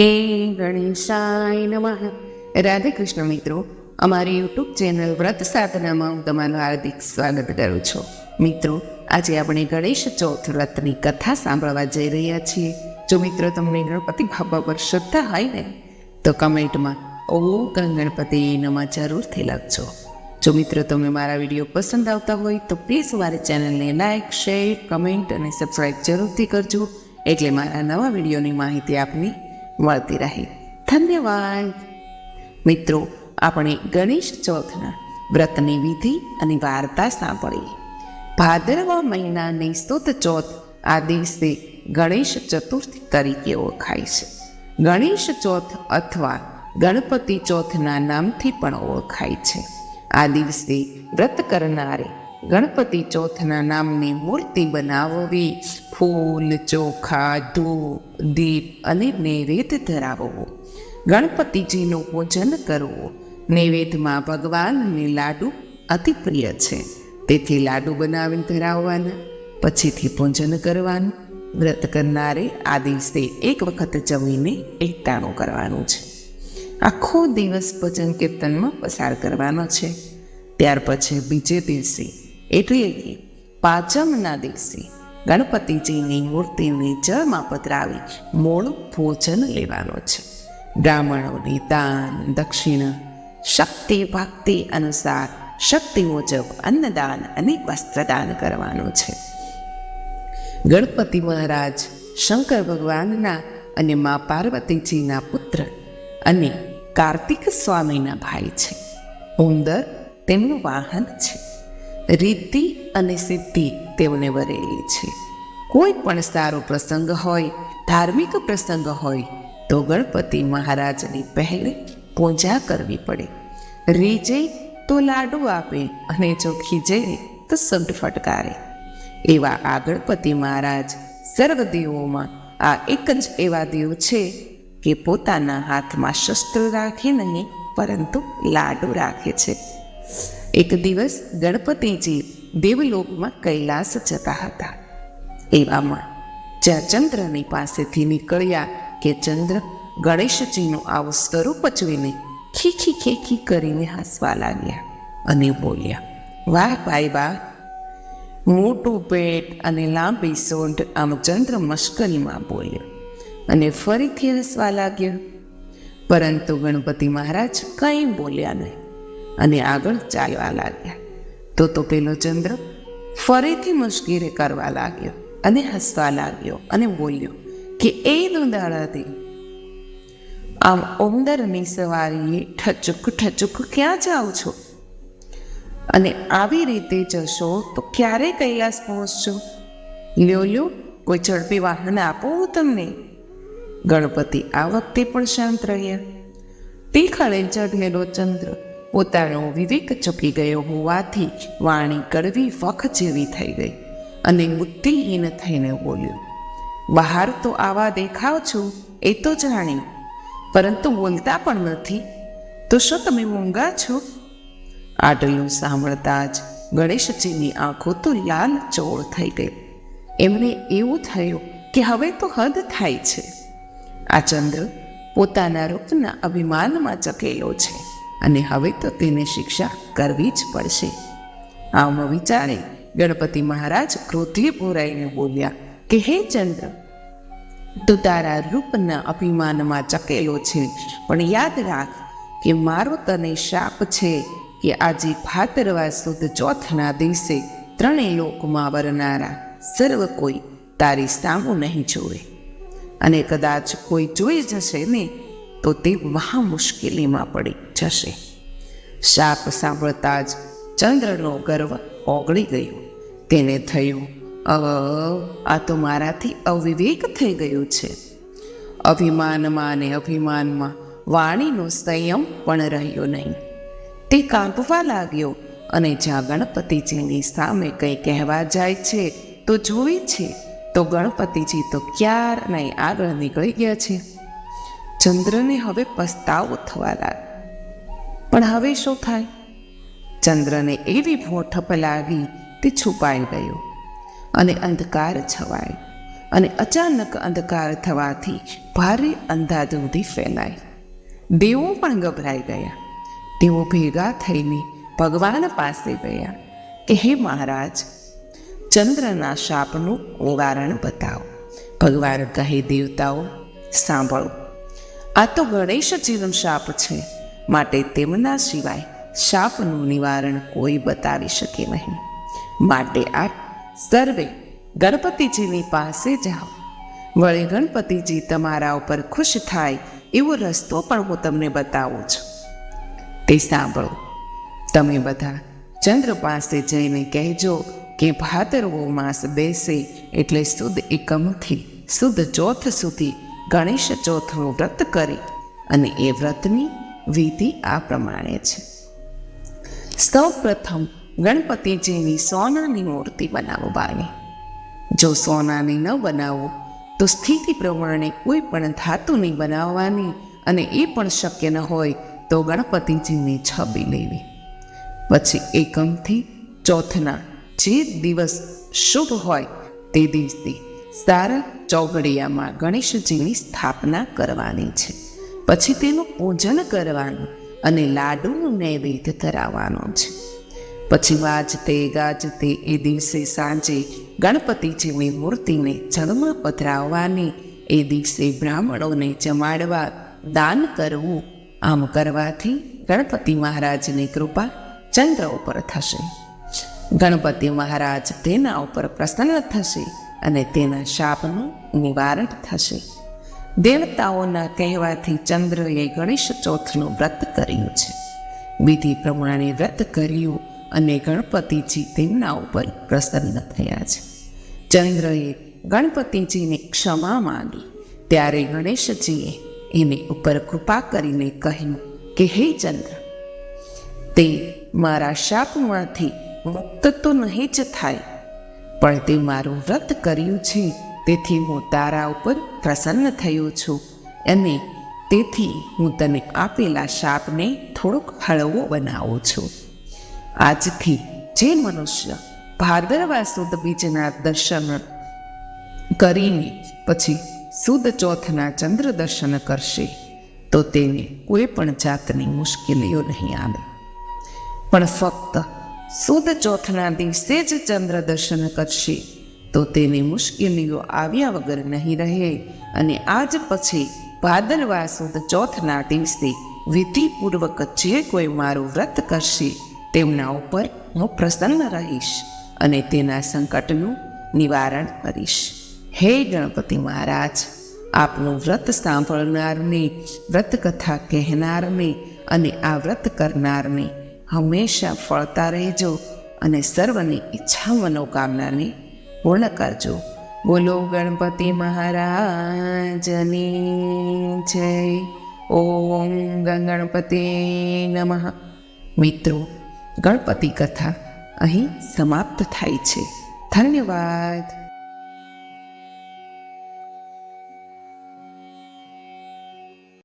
હે ગણેશાય નમઃ. રાધે કૃષ્ણ મિત્રો, અમારી યુટ્યુબ ચેનલ વ્રત સાધનામાં હું તમારું હાર્દિક સ્વાગત કરું છું. મિત્રો, આજે આપણે ગણેશ ચોથ વ્રતની કથા સાંભળવા જઈ રહ્યા છીએ. જો મિત્રો તમને ગણપતિ બાબા પર શ્રદ્ધા હોય ને, તો કમેન્ટમાં ઓ ગણપતિ નમઃ જરૂરથી લખજો. જો મિત્રો તમને મારા વીડિયો પસંદ આવતા હોય, તો પ્લીઝ મારી ચેનલને લાઇક શેર, કમેન્ટ અને સબસ્ક્રાઈબ જરૂરથી કરજો. એટલે મારા નવા વિડીયોની માહિતી આપની મળતી રહે. ધન્યવાદ. મિત્રો, આપણે ગણેશ ચોથના વ્રતની વિધિ અને વાર્તા સાંભળી ભાદરવા મહિનાની સુદ ચોથ આ દિવસે ગણેશ ચતુર્થી તરીકે ઓળખાય છે. ગણેશ ચોથ અથવા ગણપતિ ચોથના નામથી પણ ઓળખાય છે. આ દિવસે વ્રત કરનારે ગણપતિ ચોથના નામની મૂર્તિ બનાવવી ફૂલ, ચોખા, ધૂપ દીપ અને નૈવેદ્ય ધરાવવો ગણપતિજીનું પૂજન કરવું નૈવેદ્યમાં ભગવાનને લાડુ અતિ પ્રિય છે. તેથી લાડુ બનાવીને ધરાવવાના, પછીથી પૂજન કરવાનું, વ્રત કરનારે આ દિવસે એક વખત જમીને એકટાણું કરવાનું છે. આખો દિવસ ભજન કીર્તનમાં પસાર કરવાનો છે. ત્યાર પછી બીજે દિવસે, એટલે કે પાંચમના દિવસે ગણપતિજીની મૂર્તિની જળમાં પધરાવી મૂળ ભોજન લેવાનો છે. બ્રાહ્મણોને દાન, દક્ષિણા, શક્તિ, ભક્તિ અનુસાર શક્તિ મુજબ અન્નદાન અને વસ્ત્રદાન કરવાનું છે. ગણપતિ મહારાજ શંકર ભગવાનના અને મા પાર્વતીજીના પુત્ર અને કાર્તિક સ્વામીના ભાઈ છે. ઉંદર તેમનું વાહન છે. રીતિ અને સિદ્ધિ તેઓને વરેલી છે. કોઈ પણ સારો પ્રસંગ હોય, ધાર્મિક પ્રસંગ હોય, તો ગણપતિ મહારાજની પહેલે પૂજા કરવી પડે. રીજે તો લાડુ આપે અને જો ખીજે તો સંત ફટકારે. એવા આ ગણપતિ મહારાજ સર્વદેવોમાં આ એક જ એવા દેવ છે કે પોતાના હાથમાં શસ્ત્ર રાખે નહીં, પરંતુ લાડુ રાખે છે. એક દિવસ ગણપતિજી દેવલોકમાં કૈલાસ જતા હતા. એવામાં જ્યાં ચંદ્રની પાસેથી નીકળ્યા કે ચંદ્ર ગણેશજીનું આવું સ્વરૂપ પચવીને ખીખી ખેખી કરીને હસવા લાગ્યા અને બોલ્યા, વાહ ભાઈ વાહ, મોટું પેટ અને લાંબી સોંઢ આમ ચંદ્ર મશ્કરીમાં બોલ્યો અને ફરીથી હસવા લાગ્યો. પરંતુ ગણપતિ મહારાજ કંઈ બોલ્યા નહીં. અને આગળ ચાલવા લાગ્યા. તો તો પેલો ચંદ્ર ફરીથી મુશ્કેલી કરવા લાગ્યો અને હસવા લાગ્યો અને બોલ્યો કે એ દુંદાળાથી, આમ ઉંદરની સવારીએ ઠચુક ઠચુક ક્યાં જાઓ છો? અને આવી રીતે જશો તો ક્યારે કૈલાસ પહોંચશો? લ્યો લ્યો, કોઈ ઝડપી વાહન આપો હું તમને. ગણપતિ આ વખતે પણ શાંત રહ્યા. તીખણે ચઢેલો ચંદ્ર પોતાનો વિવેક ચપી ગયો હોવાથી વાણી કડવી વખ જેવી થઈ ગઈ અને બુદ્ધિહીન થઈને બોલ્યો, બહાર તો આવા દેખાવ છો, એ તો જાણી, પરંતુ બોલતા પણ નથી, તો શું તમે મૂંગા છો? આટલું સાંભળતા જ ગણેશજીની આંખો તો લાલ ચોળ થઈ ગઈ. એમને એવું થયું કે હવે તો હદ થાય છે. આ ચંદ્ર પોતાના રૂપના અભિમાનમાં ચકેલો છે. અને હવે તો તેને શિક્ષા કરવી જ પડશે. આમ વિચારે ગણપતિ મહારાજ ક્રોધે પૂરાઈને બોલ્યા, કે હે ચંદ્ર, તું તારા રૂપના અભિમાનમાં ચકેલો છે. પણ યાદ રાખ કે મારો તને શાપ છે કે આજે ભાતરવા સુદ ચોથના દિવસે ત્રણેય લોકમાં વરનારા સર્વ કોઈ તારી સામું નહીં જોવે અને કદાચ કોઈ જોઈ જશે ને તો તે મહા મુશ્કેલીમાં પડી જશે. શાપ સાંભળતા જ ચંદ્રનો ગર્વ ઓગળી ગયો. તેને થયું, અવ, આ તો મારાથી અવિવેક થઈ ગયું છે. અભિમાનમાં અને અભિમાનમાં વાણીનો સંયમ પણ રહ્યો નહીં. તે કાંપવા લાગ્યો અને જ્યાં ગણપતિજીની સામે કંઈ કહેવા જાય છે તો જોવે છે, તો ગણપતિજી તો ક્યાર નહીં આગળ નીકળી ગયા છે. ચંદ્રને હવે પસ્તાવો થવા લાગ્યો. પણ હવે શું થાય? ચંદ્રને એવી ભોઠપ લાગી તે છુપાઈ ગયો અને અંધકાર છવાયો અને અચાનક અંધકાર થવાથી ભારે અંધાધૂંધી ફેલાઈ. દેવો પણ ગભરાઈ ગયા. તેઓ ભેગા થઈને ભગવાન પાસે ગયા કે, હે મહારાજ, ચંદ્રના શાપનું નિવારણ બતાવો. ભગવાન કહે, દેવતાઓ, સાંભળો. આ તો ગણેશજીનો શાપ છે. માટે તેમના સિવાય શાપનું નિવારણ કોઈ બતાવી શકે નહીં. માટે આપ સર્વે ગણપતિજીની પાસે જાઓ. વળી ગણપતિજી તમારા ઉપર ખુશ થાય એવો રસ્તો પણ હું તમને બતાવું છું. તે સાંભળો. તમે બધા ચંદ્ર પાસે જઈને કહેજો કે ભાદરવો માસ બેસે એટલે શુદ્ધ એકમથી શુદ્ધ ચોથ સુધી ગણેશ ચોથનું વ્રત કરી અને એ વ્રતની વિધિ આ પ્રમાણે છે. સૌ પ્રથમ ગણપતિજીની સોનાની મૂર્તિ બનાવવાની જો સોનાની ન બનાવો, તો સ્થિતિ પ્રમાણે કોઈ પણ ધાતુની બનાવવાની અને એ પણ શક્ય ન હોય, તો ગણપતિજીની છબી લેવી. પછી એકમથી ચોથના જે દિવસ શુભ હોય, તે દિવસથી સારા ચોઘડિયામાં ગણેશજીની સ્થાપના કરવાની છે. પછી તેનું પૂજન કરવાનું અને લાડુનું નૈવેદ્ય કરાવવાનું છે. પછી વાજતે ગાજતે એ દિવસે સાંજે ગણપતિજીની મૂર્તિને જળમાં પધરાવવાની એ દિવસે બ્રાહ્મણોને જમાડવા દાન કરવું આમ કરવાથી ગણપતિ મહારાજની કૃપા ચંદ્ર ઉપર થશે. ગણપતિ મહારાજ તેના ઉપર પ્રસન્ન થશે અને તેના શાપનું નિવારણ થશે. દેવતાઓના કહેવાથી ચંદ્રએ ગણેશ ચોથનું વ્રત કર્યું છે. વિધિ પ્રમાણે વ્રત કર્યું અને ગણપતિજી તેમના ઉપર પ્રસન્ન થયા છે. ચંદ્રએ ગણપતિજીને ક્ષમા માંગી. ત્યારે ગણેશજીએ એની ઉપર કૃપા કરીને કહ્યું કે, હે ચંદ્ર, તે મારા શાપમાંથી મુક્ત તો નહીં જ થાય પણ તે મારું વ્રત કર્યું છે. તેથી હું તારા ઉપર પ્રસન્ન થયો છું અને તેથી હું તને આપેલા શાપને થોડોક હળવો બનાવું છું. આજથી જે મનુષ્ય ભાદરવા સુદ બીજના દર્શન કરીને પછી સુદ ચોથના ચંદ્ર દર્શન કરશે, તો તેને કોઈ પણ જાતની મુશ્કેલીઓ નહીં આવે. પણ ફક્ત સુદ ચોથના દિવસે જ ચંદ્ર દર્શન કરશે. તો તેની મુશ્કેલીઓ આવ્યા વગર નહીં રહે અને આજ પછી ભાદરવા સુદ ચોથના દિવસે વિધિપૂર્વક જે કોઈ મારું વ્રત કરશે, તેમના ઉપર હું પ્રસન્ન રહીશ અને તેના સંકટનું નિવારણ કરીશ. હે ગણપતિ મહારાજ, આપનું વ્રત સાંભળનારને વ્રત કથા કહેનારને અને આ વ્રત કરનારને હંમેશા ફળતા રહેજો અને સર્વની ઈચ્છા મનોકામનાને પૂર્ણ કરજો. બોલો ગણપતિ મહારાજની જય. ઓમ ગણપતિ નમઃ. મિત્રો, ગણપતિ કથા અહીં સમાપ્ત થાય છે. ધન્યવાદ.